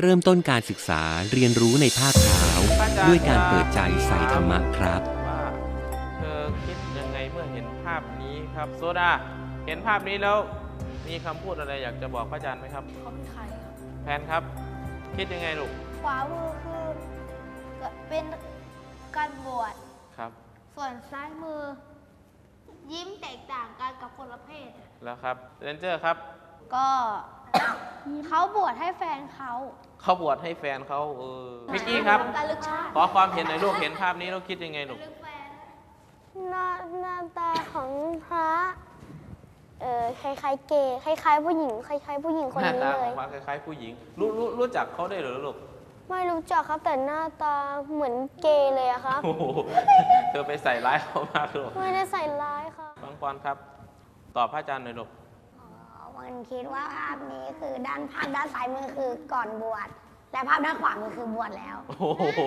เริ่มต้นการศึกษาเรียนรู้ในภาคขาว ด้วยการเปิดใจใส่ธรรมะครับ ว่าเธอคิดยังไงเมื่อเห็นภาพนี้ครับโซดาเห็นภาพนี้แล้วมีคำพูดอะไรอยากจะบอกพระอาจารย์ไหมครับ เขาเป็นใครครับแพนครับ คิดยังไงลูกขวามือคือเป็นการบวชครับ ส่วนซ้ายมือ ยิ้มแตกต่างกันกับคนละเพศแล้วครับเรนเจอร์ครับ ก็ เขาบวชให้แฟนเขา เขาบวชให้แฟนเขาเออมิกกี้ครับการลึกชาติขอความเห็นหน่อยลูกเห็นภาพนี้เราคิดยังไงลูก หน้าหน้าตาของพระเออคล้ายๆเกย์คล้ายๆผู้หญิงคล้ายๆผู้หญิงคนหน้านี้ตาเลขอยงพระคล้ายๆผู้หญิง รู้รู้รู้จักเขาได้เหรอลูก ไม่รู้จักครับแต่หน้าตาเหมือนเกย์เลยอะครับ โอ้โห เธอไปใส่ร้ายเขามากลูกไม่ได้ใส่ร้ายค่ะ บางปอนครับ ตอบพระอาจารย์หน่อยลูก มันคิดว่าภาพนี้คือด้านภาพด้านซ้ายมือคือก่อนบวช และภาพด้านขวามือคือบวชแล้ว โอ้โห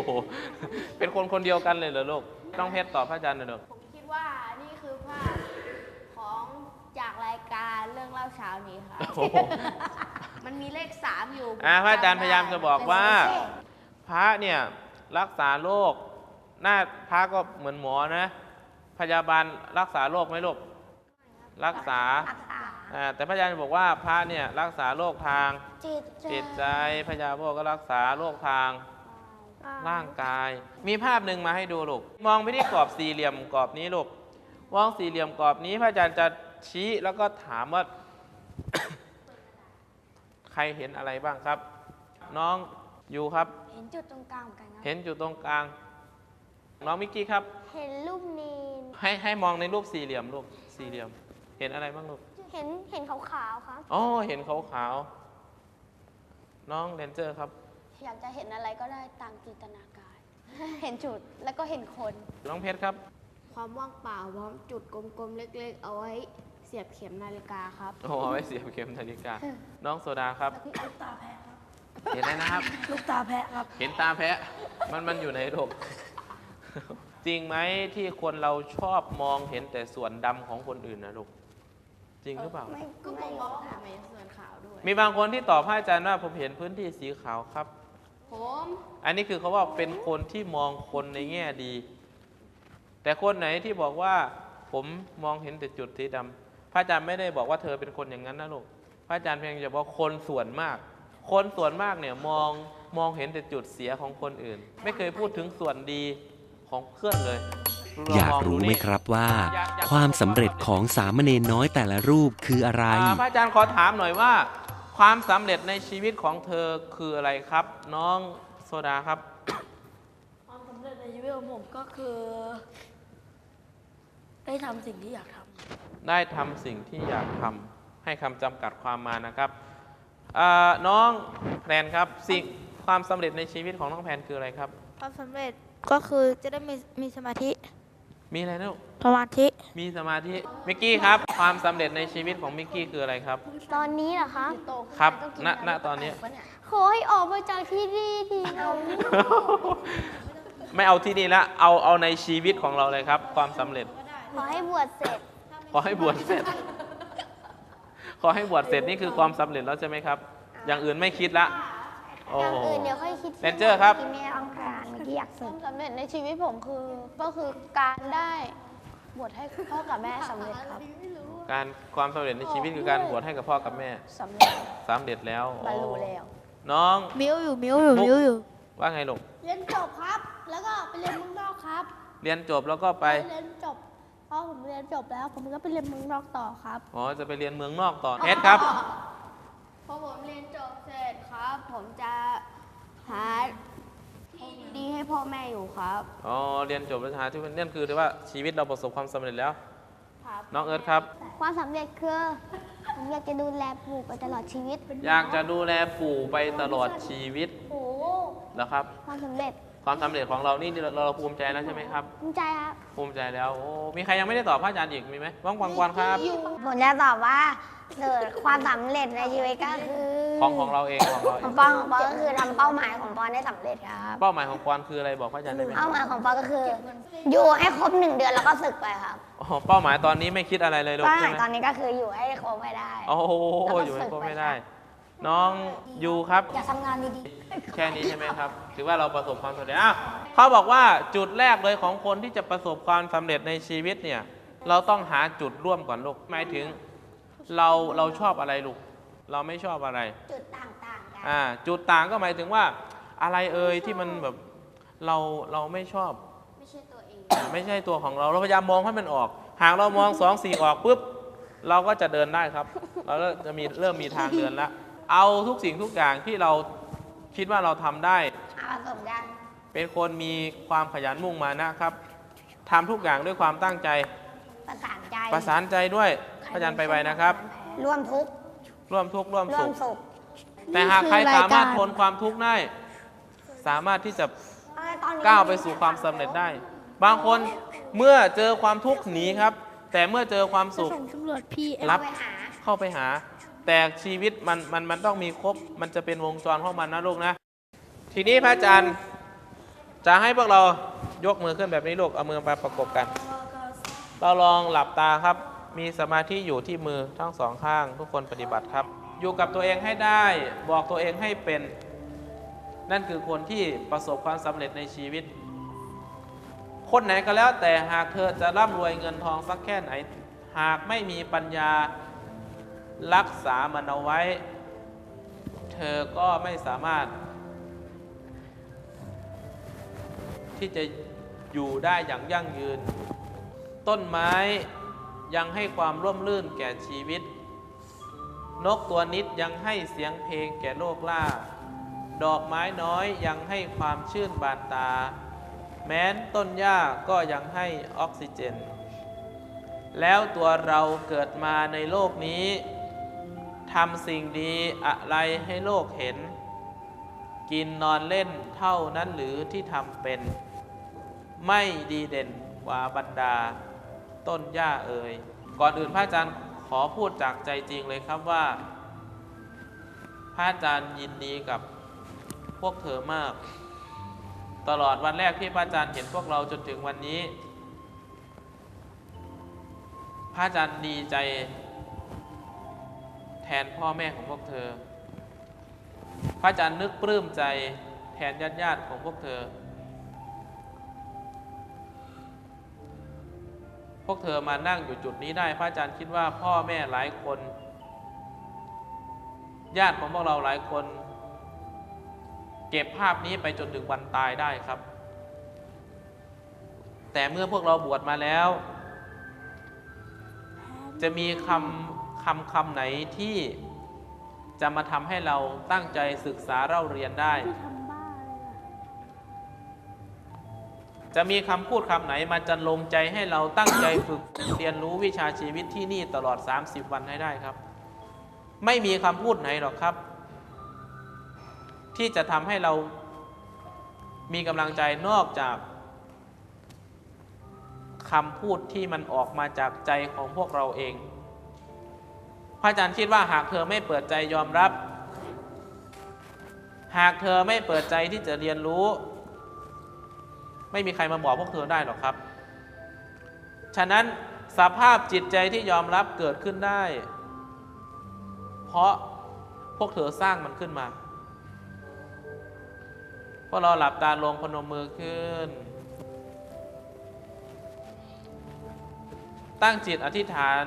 เป็นคนคนเดียวกันเลยเหรอลูก ต้องเพชรตอบพระอาจารย์หน่อยลูกผมคิดว่านี่คือภาพของจากรายการเรื่องเล่าเช้านี้ค่ะ โอ้โหมันมีเลขสามอยู่อ่าพระอาจารย์พยายามจะบอกว่าเป็นโอเคพระเนี่ยรักษาโรคหน้าพระก็เหมือนหมอนะ พยาบาลรักษาโรคไหมลูก รักษา รักษา อ่าแต่พระอาจารย์บอกว่าพระเนี่ยรักษาโรคทางจิตจิตใจพยาโพก็รักษาโรคทางร่างกาย มีภาพหนึ่งมาให้ดูลูก มองไปที่กรอบสี่เหลี่ยมกรอบนี้ลูกมองสี่เหลี่ยมกรอบนี้พระอาจารย์จะชี้แล้วก็ถามว่า ใครเห็นอะไรบ้างครับ น้องอยู่ครับ เห็นจุดตรงกลางเหมือนกันครับเห็นอยู่ตรงกลาง น้องมิกกี้ครับ เห็นรูปนีนให้ให้มองในรูปสี่เหลี่ยมลูกสี่เหลี่ยม เห็นอะไรบ้างลูก เห็นเห็นขาวๆครับ อ๋อเห็นขาวๆน้องเรนเจอร์ครับ อยากจะเห็นอะไรก็ได้ตามจินตนาการ เห็นจุดแล้วก็เห็นคน น้องเพชรครับ ความว่างเปล่าพร้อมจุดกลมๆเล็ก ๆ เอาไว้เสียบเข็มนาฬิกาครับโอ้เอาไว้เสียบเข็มนาฬิกา น้องโซดาครับ ลูกตาแพะครับ เห็นอะไรนะครับ ลูกตาแพะครับ เห็นตาแพะ มันมันอยู่ในโลกจริงไหมที่คนเราชอบมองเห็นแต่ส่วนดำของคนอื่นนะลูก จริงหรือเปล่า ไม่ก็ผไม่มบอกว่าผมเห็นส่วนขาวด้วย มีบางคนที่ตอบพระอาจารย์ว่าผมเห็นพื้นที่สีขาวครับ ผม อันนี้คือเขาว่าเป็นคนที่มองคนในแง่ดี แต่คนไหนที่บอกว่าผมมองเห็นแต่จุดสีดำพระอาจารย์ไม่ได้บอกว่าเธอเป็นคนอย่างนั้นนะลูก พระอาจารย์เพียงจะบอกคนส่วนมาก คนส่วนมากเนี่ยมองมองเห็นแต่จุดเสียของคนอื่น ไม่เคยพูดถึงส่วนดีของเพื่อนเลยลง อยากมงดูรู้ไหมนี่ครับว่าอยากอยากความสำเร็จของสามเณรน้อยแต่ละรูปคืออะไรอ่าพระอาจารย์ขอถามหน่อยว่า ความสำเร็จในชีวิตของเธอคืออะไรครับ น้องโซดาครับ ความสำเร็จในชีวิตของผมก็คือ ได้ทำสิ่งที่อยากทำได้ทำสิ่งที่อยากทำให้คำจำกัดความมานะครับอ่าน้องแพนครับสิ่งความสำเร็จในชีวิตของน้องแพนคืออะไรครับ ความสำเร็จก็คือจะได้มีมีสมาธิ มีอะไรนะลูกสมาธิ มีสมาธิมิกกี้ครับ ความสำเร็จในชีวิตของมิกกี้คืออะไรครับ ตอนนี้เหรอคะครับณณตอนนี้ ขอให้ออกมาจากที่นี่ทีนะไม่เอาที่นี่ละเอาเอาในชีวิตของเราเลยครับ ความสำเร็จ ขอให้บวชเสร็จ ขอให้บวชเสร็จ ขอให้บวชเสร็จนี่คือความสำเร็จแล้วใช่ไหมครับ อย่างอื่นไม่คิดละ โอ้อย่างโห อื่นเดี๋ยวค่อยคิดเรนเจอร์ครับ ที่ไม่ต้องการที่อยากคสึวากมสำเร็จในชีวิตผมคือก็คือการได้บวชให้พ่อกับแม่สำเร็จครับการความสำเร็จในชีวิตคือการบวชให้กับพ่อกับแม่สำเร็จสำเร็จแล้วบรรลุแล้ว น้อง มิ้วอยู่มิ้วอยู่มุก มิ้วอยู่ ว่าไงลูกเรียนจบครับ แล้วก็ไปเรียนเมืองนอกครับเรียนจบแล้วก็ไปเรียนจบพอผมเรียนจบแล้ว ผมก็ไปเรียนเมืองนอกต่อครับ อ๋อจะไปเรียนเมืองนอกต่อเอสครับพ อผมเรียนจบเสร็จครับ ผมจะหาดีให้พ่อแม่อยู่ครับอ๋อเรียนจบแล้วหาที่นั่นคือว่าชีวิตเราประสบความสำเร็จแล้ว ครับน้องเอิร์ธครับ ความสำเร็จคือผมอยากจะดูแลปู่ไปตลอดชีวิตอยากจะดูแลปู่ไปตลอดชีวิตโอ้แล้วครับ ความสำเร็จความสำเร็จของเรานี่เราเราภูมิใจแล้วใช่ไหมครับ ภูมิใจครับภูมิใจแล้วโอ้มีใครยังไม่ได้ตอบพระอาจารย์อีกมีไหมว่างกวางกวนครับ ผมจะตอบว่า เกิดความสำเร็จในชีวิตก็คือของของเราเองของเราเอของงปอนของปอนก็คือทำเป้าหมายของปอนได้สำเร็จครับเป้าหมายของกวนคืออะไรบอกพระอาจารย์ได้ไหมเป้าหมายของปอนก็คือ อยู่ให้ครบหนึ่งเดือนแล้วก็ศึกไปครับอ๋อเป้าหมายตอนนี้ไม่คิดอะไรเลยลูกเป้าหใช่มายไหมตอนนี้ก็คืออยู่ให้ครบไปได้ โอ้โหแล้วก็อยู่ให้ฝึกครบไปไม่ได้ครับน้องยูครับ อยากทำงานดีแค่นี้ใช่ไหมครับ ถือว่าเราประสบความสำเร็จอ้าวเขาบอกว่าจุดแรกเลยของคนที่จะประสบความสำเร็จในชีวิตเนี่ย เราต้องหาจุดร่วมก่อนลูกหมายถึง เราเราชอบอะไรลูก เราไม่ชอบอะไรๆจุดต่างๆกันอ่าจุดต่างก็หมายถึงว่าอะไรเอ่ยที่มันแบบเราเราไม่ชอบ ไม่ใช่ตัวเองไม่ใช่ตัวของเราเราพยายามมองให้มันออก หากเรามองสองสี่ออกปุ๊บเราก็จะเดินได้ครับ เราก็จะมีเริ่มมีทางเดินแล้วเอาทุกสิ่งทุกอย่างที่เราคิดว่าเราทำได้หาประสบการณ์เป็นคนมีความขยันมุ่งมานะครับทำทุกอย่างด้วยความตั้งใจ ประสานใจ ประสานใจด้วย พยันไปไปนะครับ ร่วมทุกข์ร่วมทุกข์ร่วมร่วสุมข สุขแต่หากใครสามารถทนความทุกข์ได้ สามารถที่จะเอ้ยตอนนี้ก้าวไปสู่ความสำเร็จได้ บางคนเมื่อเจอความทุกข์หนีครับ แต่เมื่อเจอความสุข ส่งตำรวจพี่รับไปหาเข้าไปหา แต่ชีวิตมันมันมันต้องมีครบ มันจะเป็นวงจรของมันนะลูกนะ ทีนี้พระอาจารย์จะให้พวกเรายกมือขึ้นแบบนี้ลูก เอามือมาประกบกัน เราลองหลับตาครับ มีสมาธิอยู่ที่มือทั้งสองข้าง ทุกคนปฏิบัติครับ อยู่กับตัวเองให้ได้บอกตัวเองให้เป็น นั่นคือคนที่ประสบความสำเร็จในชีวิต คนไหนก็แล้วแต่หากเธอจะร่ำรวยเงินทองสักแค่ไหน หากไม่มีปัญญารักษามันเอาไว้ เธอก็ไม่สามารถ ที่จะอยู่ได้อย่างยั่งยืน ต้นไม้ ยังให้ความร่มรื่นแก่ชีวิต นกตัวนิดยังให้เสียงเพลงแก่โลกล่า ดอกไม้น้อยยังให้ความชื่นบานตา แม้นต้นหญ้าก็ยังให้ออกซิเจน แล้วตัวเราเกิดมาในโลกนี้ทำสิ่งดีอะไรให้โลกเห็น กินนอนเล่นเท่านั้นหรือที่ทำเป็น ไม่ดีเด่นกว่าบรรดา ต้นหญ้าเอ่ยก่อนอื่นพระอาจารย์ขอพูดจากใจจริงเลยครับว่า พระอาจารย์ยินดีกับพวกเธอมาก ตลอดวันแรกที่พระอาจารย์เห็นพวกเราจนถึงวันนี้ พระอาจารย์ดีใจ แทนพ่อแม่ของพวกเธอ พระอาจารย์นึกปลื้มใจแทนญาติญาติของพวกเธอ พวกเธอมานั่งอยู่จุดนี้ได้ พระอาจารย์คิดว่าพ่อแม่หลายคน ญาติของพวกเราหลายคน เก็บภาพนี้ไปจนถึงวันตายได้ครับ แต่เมื่อพวกเราบวชมาแล้ว จะมีคำคำคำไหนที่จะมาทำให้เราตั้งใจศึกษาเล่าเรียนได้ จะมีคำพูดคำไหนมาจันลงใจให้เราตั้งใจฝึกเรียนรู้วิชาชีวิตที่นี่ตลอด 30 วันให้ได้ครับ ไม่มีคำพูดไหนหรอกครับ ที่จะทำให้เรามีกำลังใจนอกจากคำพูดที่มันออกมาจากใจของพวกเราเอง พระอาจารย์คิดว่าหากเธอไม่เปิดใจยอมรับ หากเธอไม่เปิดใจที่จะเรียนรู้ ไม่มีใครมาบอกพวกเธอได้หรอกครับ ฉะนั้นสภาพจิตใจที่ยอมรับเกิดขึ้นได้ เพราะพวกเธอสร้างมันขึ้นมาพวกเราหลับตาลงพนมมือขึ้น ตั้งจิตอธิษฐาน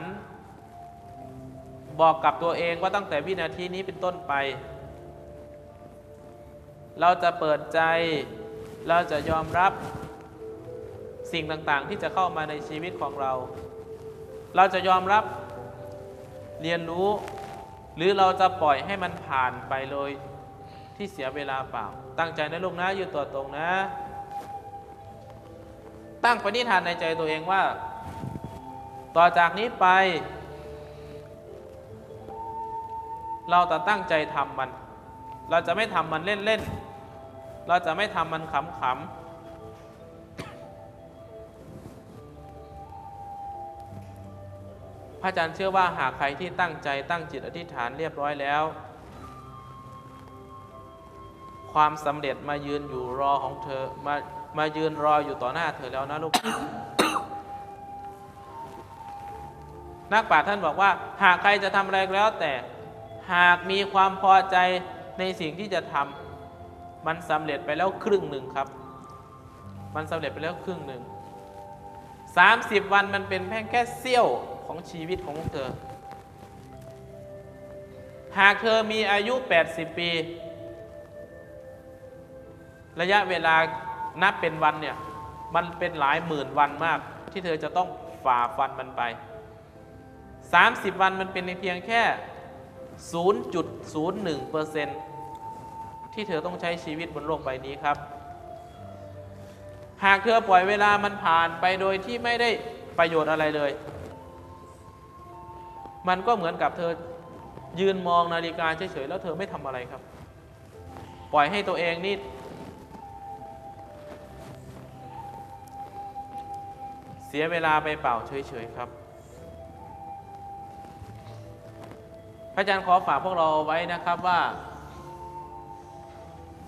บอกกับตัวเองว่าตั้งแต่วินาทีนี้เป็นต้นไป เราจะเปิดใจ เราจะยอมรับสิ่งต่างๆ ที่จะเข้ามาในชีวิตของเรา เราจะยอมรับเรียนรู้ หรือเราจะปล่อยให้มันผ่านไปเลยที่เสียเวลาเปล่า ตั้งใจนะลูกนะอยู่ตัวตรงนะ ตั้งปณิธานในใจตัวเองว่า ต่อจากนี้ไป เราจะตั้งใจทำมัน เราจะไม่ทำมันเล่นๆ เราจะไม่ทำมันขำๆพระอาจารย์เชื่อว่าหากใครที่ตั้งใจตั้งจิตอธิษฐานเรียบร้อยแล้ว ความสำเร็จมายืนอยู่รอของเธอมามายืนรออยู่ต่อหน้าเธอแล้วนะลูก นักปราชญ์ท่านบอกว่า หากใครจะทำอะไรก็แล้วแต่หากมีความพอใจในสิ่งที่จะทำ มันสำเร็จไปแล้วครึ่งหนึ่งครับ มันสำเร็จไปแล้วครึ่งหนึ่ง30วันมันเป็นแค่แค่เสี้ยวของชีวิตของเธอ หากเธอมีอายุ 80 ปี ระยะเวลานับเป็นวันเนี่ย มันเป็นหลายหมื่นวันมาก ที่เธอจะต้องฝ่าฟันมันไป 30 วันมันเป็นเพียงแค่ 0.01% ที่เธอต้องใช้ชีวิตบนโลกใบนี้ครับ หากเธอปล่อยเวลามันผ่านไปโดยที่ไม่ได้ประโยชน์อะไรเลย มันก็เหมือนกับเธอยืนมองนาฬิกาเฉยๆแล้วเธอไม่ทำอะไรครับ ปล่อยให้ตัวเองนี่เสียเวลาไปเปล่าเฉยๆครับพระอาจารย์ขอฝากพวกเราไว้นะครับว่า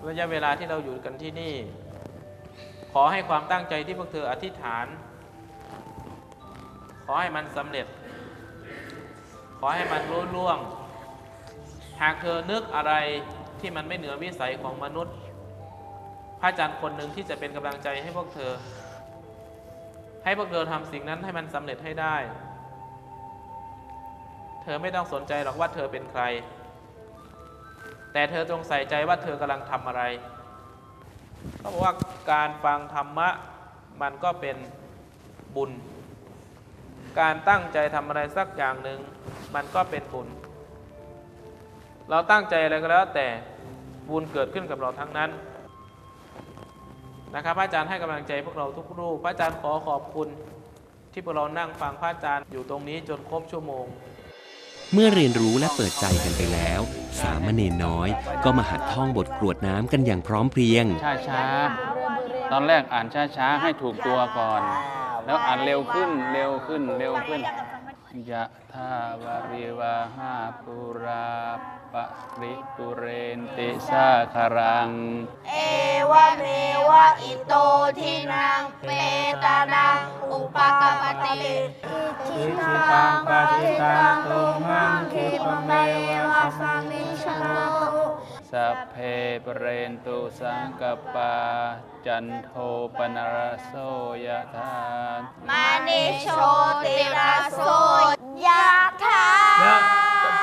ระยะเวลาที่เราอยู่กันที่นี่ ขอให้ความตั้งใจที่พวกเธออธิษฐาน ขอให้มันสำเร็จ ขอให้มันรุ่ล่วง หากเธอนึกอะไรที่มันไม่เหนือวิสัยของมนุษย์ พระอาจารย์คนหนึ่งที่จะเป็นกำลังใจให้พวกเธอ ให้พวกเธอทำสิ่งนั้นให้มันสำเร็จให้ได้ เธอไม่ต้องสนใจหรอกว่าเธอเป็นใคร แต่เธอจงใส่ใจว่าเธอกำลังทำอะไรเขาบอกว่าการฟังธรรมะมันก็เป็นบุญ การตั้งใจทำอะไรสักอย่างหนึ่งมันก็เป็นบุญ เราตั้งใจอะไรก็แล้วแต่บุญเกิดขึ้นกับเราทั้งนั้นนะครับพระอาจารย์ให้กำลังใจพวกเราทุกรูป พระอาจารย์ขอขอบคุณ ที่พวกเรานั่งฟังพระอาจารย์อยู่ตรงนี้จนครบชั่วโมง เมื่อเรียนรู้และเปิดใจกันไปแล้ว สามเณรน้อย ก็มาหัดท่องบทกรวดน้ำกันอย่างพร้อมเพรียง ช้าช้าๆตอนแรกอ่านช้าช้าๆให้ถูกตัวก่อน แล้วอ่านเร็วขึ้นเร็วขึ้นเร็วขึ้น ยะทาวาริวาหาปุราปะริปุเรนติสาคารัง เอวเมวะอิโตทินังเปตานัง อุปกปติทินังปฏิตังตุมังคิปเมวะสังนิชโน สัพเพปเรนตุสังกปา จันโทปนรสโสยะธามานิโชติราโสยะถาแล้ว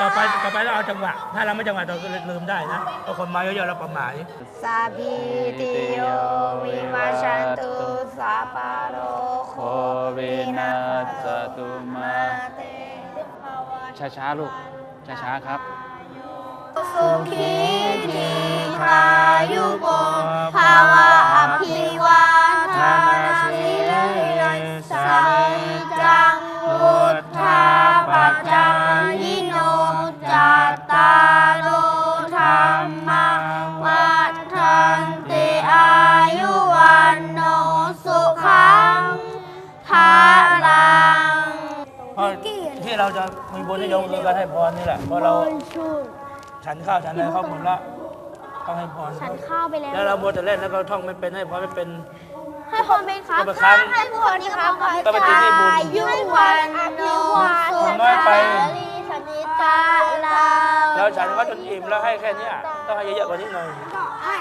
ต่อไปต่อไปเราเอาจังหวะ ถ้าเราไม่จังหวะเราก็ลืมได้นะเพราะคนมาเยอะๆเราประมาทสาพีติโยวิวัชันตุสาปาโรโคโควินาสตุมาเตช้าๆลูกช้าๆครับ สุขีทีคายุโกภาวะอภิวาทานาสิเลิสังจังวุธาปัจจายโนจัตตาโลธรรมวัฏันติอายุวันโนสุขังภาลังที่เราจะมีบุญนิยมคือการให้พรนี่แหละเพราะเรา ฉันข้าวฉันอะไรเข้าหมดละต้องให้พรฉันข้าวไปแล้ว แล้วเราโมวแต่เล่นแล้วก็ท่องไม่เป็นให้พรไม่เป็น ให้พรเป็นครับก็ไปค้างให้พรนี่ครับก็ไปติดหนี้บุญอายุวันโนสุน้อยไปขังสนิตาลาเราฉันก็จนอิ่มแล้วให้แค่เนี้ยต้องให้เยอะๆกว่านี้หน่อยให้